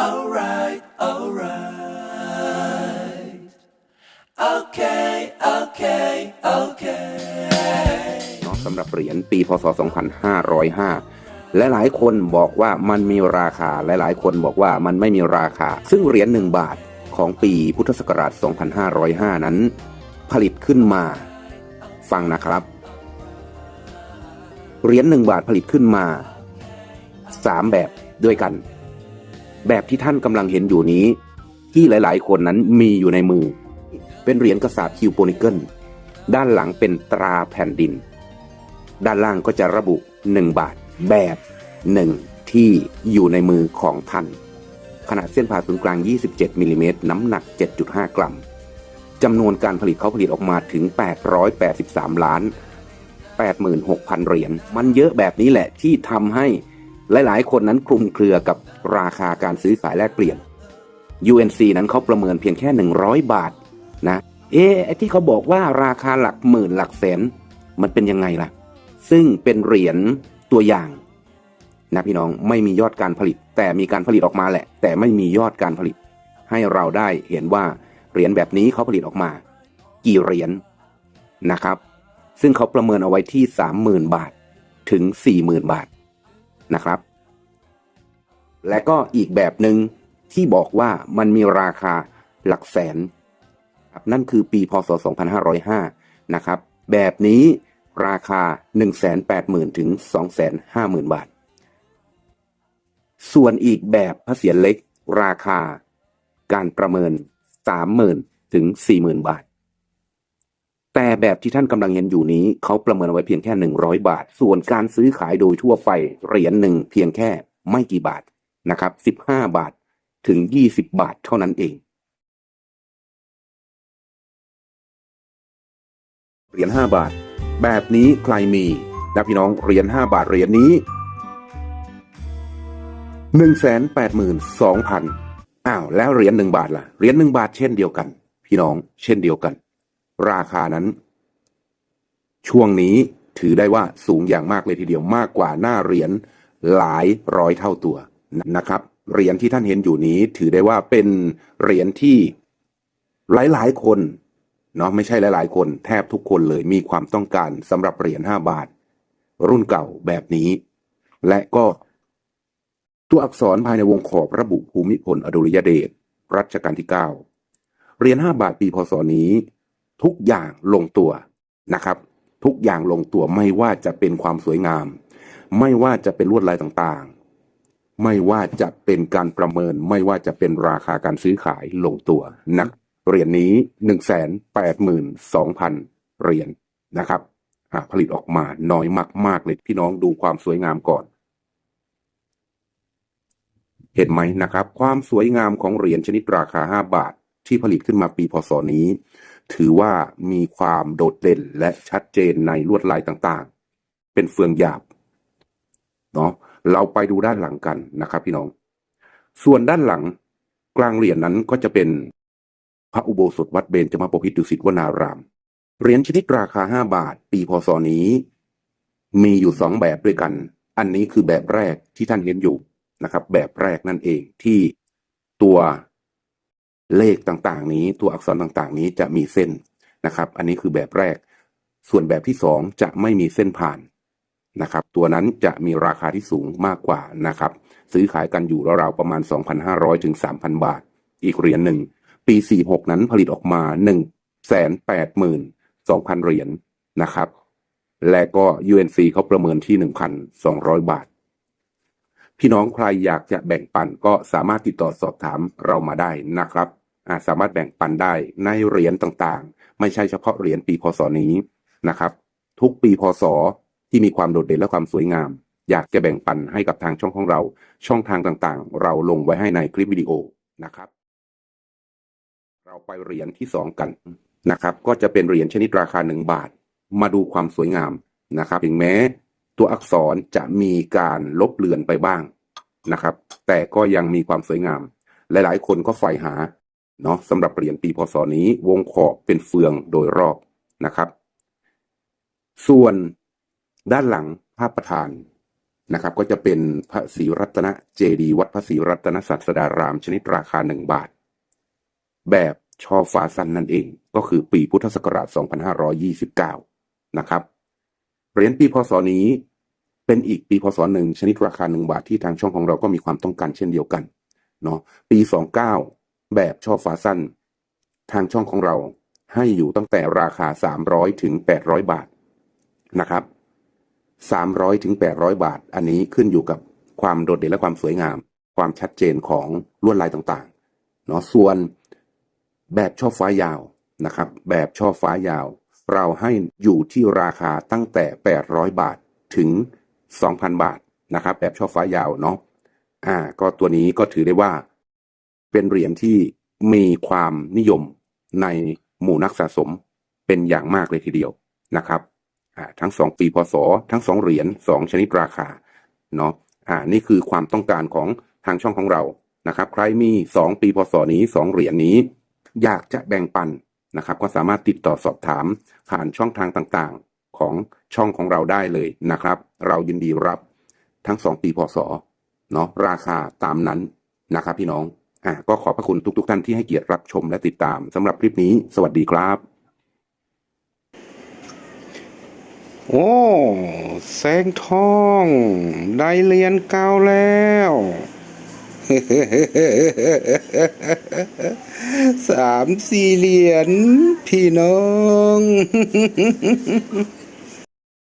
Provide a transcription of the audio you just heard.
Alright, alright. Okay, okay, okay. สำหรับเหรียญปีพศ 2505 และหลายคนบอกว่ามันมีราคาและหลายคนบอกว่ามันไม่มีราคา ซึ่งเหรียญหนึ่งบาทของปีพุทธศักราช 2505 นั้น ผลิตขึ้นมา ฟังนะครับ เหรียญหนึ่งบาทผลิตขึ้นมา 3 แบบด้วยกัน แบบที่ท่านกำลังเห็นอยู่นี้ ที่หลายๆ คนนั้นมีอยู่ในมือ เป็นเหรียญกระสาบคิวโปนิเกิลด้านหลังเป็นตราแผ่นดิน ด้านล่างก็จะระบุ 1 บาทแบบหนึ่งที่อยู่ในมือของท่าน ขนาดเส้นผ่าศูนย์กลาง 27มิลลิเมตรน้ำหนัก 7.5 กรัมจำนวนการผลิตเขาผลิตออกมาถึง 883 ล้าน 86,000 เหรียญ มันเยอะแบบนี้แหละที่ทำให้ หลายๆ คนนั้นคลุมเครือกับราคาการซื้อขายแลกเปลี่ยน UNC นั้นเขาประเมินเพียงแค่ 100 บาทนะ เอ๊ะที่เขาบอกว่าราคาหลักหมื่นหลักแสน มันเป็นยังไงล่ะ ซึ่งเป็นเหรียญตัวอย่างนะพี่น้องไม่มียอดการผลิต แต่มีการผลิตออกมาแหละ แต่ไม่มียอดการผลิต ให้เราได้เห็นว่าเหรียญแบบนี้เขาผลิตออกมา กี่เหรียญนะครับ ซึ่งเขาประเมินเอาไว้ที่ 30,000 บาทถึง 40,000 บาท นะครับ และก็อีกแบบหนึ่งที่บอกว่ามันมีราคาหลักแสนครับนั่นคือปีพศ 2505 นะครับ แบบนี้ราคา 180,000 ถึง 250,000 บาท ส่วนอีกแบบพระเศียรเล็กราคาการประเมิน 30,000 ถึง 40,000 บาท แต่แบบที่ท่านกำลังเห็นอยู่นี้เขาประเมินไว้เพียงแค่ 100 บาท ส่วนการซื้อขายโดยทั่วไปเหรียญหนึ่งเพียงแค่ไม่กี่บาทนะครับ15 บาทถึง 20 บาทเท่านั้นเอง เหรียญ5บาท แบบนี้ใครมีนะพี่น้องเหรียญ5บาทเหรียญนี้ 182,000อ้าวแล้วเหรียญ1บาทล่ะเหรียญ1บาทเช่นเดียวกัน พี่น้องเช่นเดียวกัน ราคานั้น ช่วงนี้ถือได้ว่าสูงอย่างมากเลยทีเดียวมากกว่าหน้าเหรียญหลายร้อยเท่าตัวนะครับ เหรียญที่ท่านเห็นอยู่นี้ ถือได้ว่าเป็นเหรียญที่หลายๆ คนเนาะไม่ใช่หลาย ๆ คน แทบทุกคนเลยมีความต้องการสำหรับเหรียญ5บาท รุ่นเก่าแบบนี้ และก็ตัวอักษรภายในวงขอบระบุภูมิพลอดุลยเดชรัชกาลที่ 9 เหรียญ5บาทปีพศนี้ ทุกอย่างลงตัวนะครับ ทุกอย่างลงตัวไม่ว่าจะเป็นความสวยงาม ไม่ว่าจะเป็นลวดลายต่างๆ ไม่ว่าจะเป็นการประเมิน ไม่ว่าจะเป็นราคาการซื้อขายลงตัวนักเหรียญนี้หนึ่งแสนแปดหมื่นสองพันเหรียญนะครับผลิตออกมาน้อยมากๆเลยพี่น้องดูความสวยงามก่อนเห็นไหมนะครับ ความสวยงามของเหรียญชนิดราคา 5 บาทที่ผลิตขึ้นมาปีพศนี้ ถือว่ามีความโดดเด่นและชัดเจนในลวดลายต่างๆ เป็นเฟืองหยาบเนาะเราไปดูด้านหลังกันนะครับพี่น้อง ส่วนด้านหลังกลางเหรียญนั้นก็จะเป็นพระอุโบสถวัดเบญจมาบพิตดุสิตวนาราม เหรียญชนิดราคา 5 บาท ปีพศนี้ มีอยู่สองแบบด้วยกัน อันนี้คือแบบแรกที่ท่านเห็นอยู่นะครับ แบบแรกนั่นเองที่ตัว เลขต่างๆ นี้ตัวอักษรต่างๆ นี้จะมีเส้นนะครับ อันนี้คือแบบแรก ส่วนแบบที่สองจะไม่มีเส้นผ่านนะครับ ตัวนั้นจะมีราคาที่สูงมากกว่านะครับ ซื้อขายกันอยู่ราวๆประมาณ 2,500 ถึง 3,000 บาท อีกเหรียญหนึ่ง ปี 46 นั้นผลิตออกมา182,000 เหรียญนะครับ และก็ UNC เขาประเมินที่ 1,200 บาท พี่น้องใครอยากจะแบ่งปันก็สามารถติดต่อสอบถามเรามาได้นะครับ สามารถแบ่งปันได้ในเหรียญต่างๆ ไม่ใช่เฉพาะเหรียญปีพศนี้นะครับ ทุกปีพศที่มีความโดดเด่นและความสวยงาม อยากจะแบ่งปันให้กับทางช่องของเรา ช่องทางต่างๆ เราลงไว้ให้ในคลิปวิดีโอนะครับ เราไปเหรียญที่สองกันนะครับ ก็จะเป็นเหรียญชนิดราคาหนึ่งบาท มาดูความสวยงามนะครับ ถึงแม้ตัวอักษรจะมีการลบเลือนไปบ้างนะครับ แต่ก็ยังมีความสวยงาม หลายๆ คนก็ใฝ่หา เนาะสำหรับเหรียญปีพศนี้วงขอบเป็นเฟืองโดยรอบนะครับ ส่วนด้านหลังภาพประธานนะครับ ก็จะเป็นพระศรีรัตนเจดีย์วัดพระศรีรัตนศาสดารามชนิดราคาหนึ่งบาท แบบช่อฟ้าสั้นนั่นเอง ก็คือปีพุทธศักราช 2529 นะครับเหรียญปีพศนี้เป็นอีกปีพศหนึ่งชนิดราคาหนึ่งบาทที่ทางช่องของเราก็มีความต้องการเช่นเดียวกันเนาะปี 29 แบบช่อฟ้าสั้น ทางช่องของเราให้อยู่ตั้งแต่ราคา 300 ถึง 800 บาทนะครับ 300 ถึง 800 บาท อันนี้ขึ้นอยู่กับความโดดเด่นและความสวยงาม ความชัดเจนของลวดลายต่างๆเนาะส่วนแบบช่อฟ้ายาวนะครับ แบบช่อฟ้ายาว เราให้อยู่ที่ราคาตั้งแต่ 800 บาทถึง 2,000 บาทนะครับ แบบช่อฟ้ายาวเนาะอ่า ก็ตัวนี้ก็ถือได้ว่า เป็นเหรียญที่มีความนิยมในหมู่นักสะสมเป็นอย่างมากเลยทีเดียวนะครับทั้งสองปีพศ ทั้งสองเหรียญสองชนิดราคาเนาะอ่านี่คือความต้องการของทางช่องของเรานะครับ ใครมีสองปีพศนี้สองเหรียญนี้ อยากจะแบ่งปันนะครับ ก็สามารถติดต่อสอบถามผ่านช่องทางต่างๆของช่องของเราได้เลยนะครับ เรายินดีรับทั้งสองปีพศเนาะราคาตามนั้นนะครับพี่น้อง อะก็ขอบพระคุณทุกๆท่านที่ให้เกียรติรับชมและติดตามสำหรับคลิปนี้ สวัสดีครับ โอ้แสงทอง ได้เรียนเก่าแล้ว สามสี่เหรียญพี่น้อง